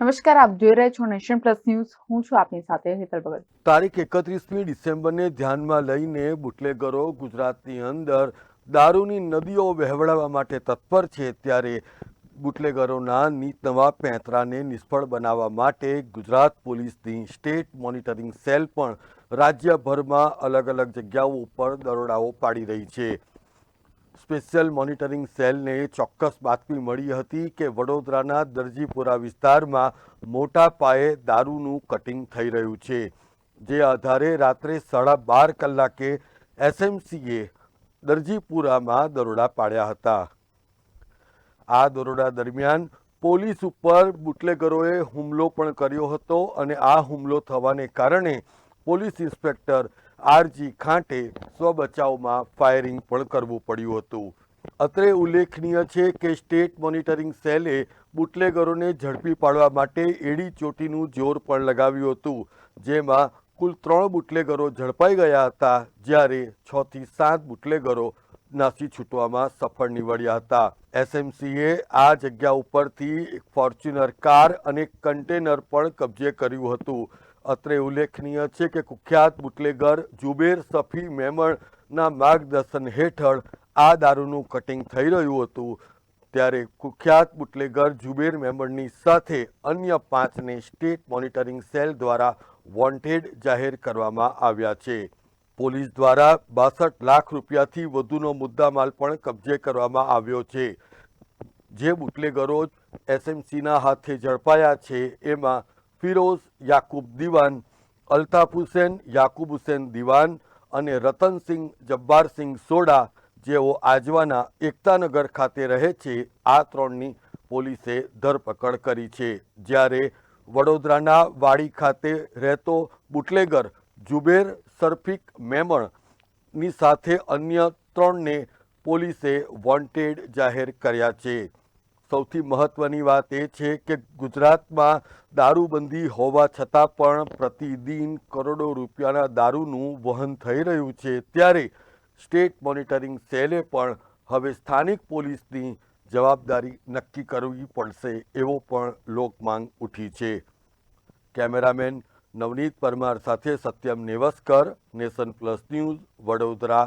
નમસ્કાર, આપ જોઈ રહ્યા છો નેશન પ્લસ ન્યૂઝ. હું છું આપની સાથે હેતલ ભગત. તારીખ એકત્રીસમી ડિસેમ્બરને ધ્યાનમાં લઈને બુટલેગરો ગુજરાતની અંદર દારૂની નદીઓ વહેવડાવવા માટે તત્પર છે. ત્યારે બુટલેગરોના નીત નવા પેંતરાને નિષ્ફળ બનાવવા માટે ગુજરાત પોલીસની સ્ટેટ મોનિટરિંગ સેલ પણ રાજ્યભરમાં અલગ અલગ જગ્યાઓ ઉપર દરોડાઓ પાડી રહી છે. સ્પેશિયલ મોનિટરિંગ સેલને ચોક્કસ બાતમી મળી હતી કે વડોદરાના દરજીપુરા વિસ્તારમાં મોટા પાયે દારૂનું કટિંગ થઈ રહ્યું છે. જે આધારે રાત્રે સાડા બાર કલાકે એસએમસીએ દરજીપુરામાં દરોડા પાડ્યા હતા. આ દરોડા દરમિયાન પોલીસ ઉપર બુટલેગરોએ હુમલો પણ કર્યો હતો અને આ હુમલો થવાને કારણે police inspector R G Khante સ્વબચાવમાં firing પણ કરવું પડ્યું હતું. અત્રે ઉલ્લેખનીય છે કે સ્ટેટ મોનિટરિંગ સેલે બુટલેગરોને ઝડપી પાડવા માટે એડી ચોટીનું જોર પણ લગાવ્યું હતું, જેમાં કુલ ત્રણ બુટલેગરો ઝડપાઈ ગયા હતા, જ્યારે છ થી સાત બુટલેગરો નાસી છૂટવામાં સફળ નીવડ્યા હતા. એસએમસીએ આ જગ્યા ઉપરથી એક ફોર્ચ્યુનર કાર અને કન્ટેનર પણ કબજે કર્યું હતું. અત્રે ઉલ્લેખનીય છે કે કુખ્યાત બુટલેગર જુબેર સફી મેમણના માર્ગદર્શન હેઠળ આ દારૂનું કટિંગ થઈ રહ્યું હતું. ત્યારે કુખ્યાત બુટલેગર જુબેર મેમણની સાથે અન્ય પાંચને સ્ટેટ મોનિટરિંગ સેલ દ્વારા વોન્ટેડ જાહેર કરવામાં આવ્યા છે. પોલીસ દ્વારા બાસઠ લાખ રૂપિયાથી વધુનો મુદ્દામાલ પણ કબજે કરવામાં આવ્યો છે. જે બુટલેગરો એસએમસીના હાથે ઝડપાયા છે, એમાં ફિરોઝ યાકુબ દિવાન, અલ્તાફ હુસેન યાકુબ હુસેન દિવાન અને રતનસિંહ જબ્બારસિંહ સોડા જેઓ આજવાના એકતાનગર ખાતે રહે છે, આ ત્રણની પોલીસે ધરપકડ કરી છે. જ્યારે વડોદરાના વાડી ખાતે રહેતો બુટલેગર જુબેર સરફિક મેમણની સાથે અન્ય ત્રણને પોલીસે વોન્ટેડ જાહેર કર્યા છે. સૌથી મહત્વની વાત એ છે કે ગુજરાતમાં દારૂબંધી હોવા છતાં પણ પ્રતિદિન કરોડો રૂપિયાના દારૂનું વહન થઈ રહ્યું છે. ત્યારે સ્ટેટ મોનિટરિંગ સેલે પણ હવે સ્થાનિક પોલીસની જવાબદારી નક્કી કરવી પડશે એવો પણ લોકમાંગ ઉઠી છે. કેમેરામેન નવનીત પરમાર સાથે Satyam Nevaskar, Nation Plus News Vadodara.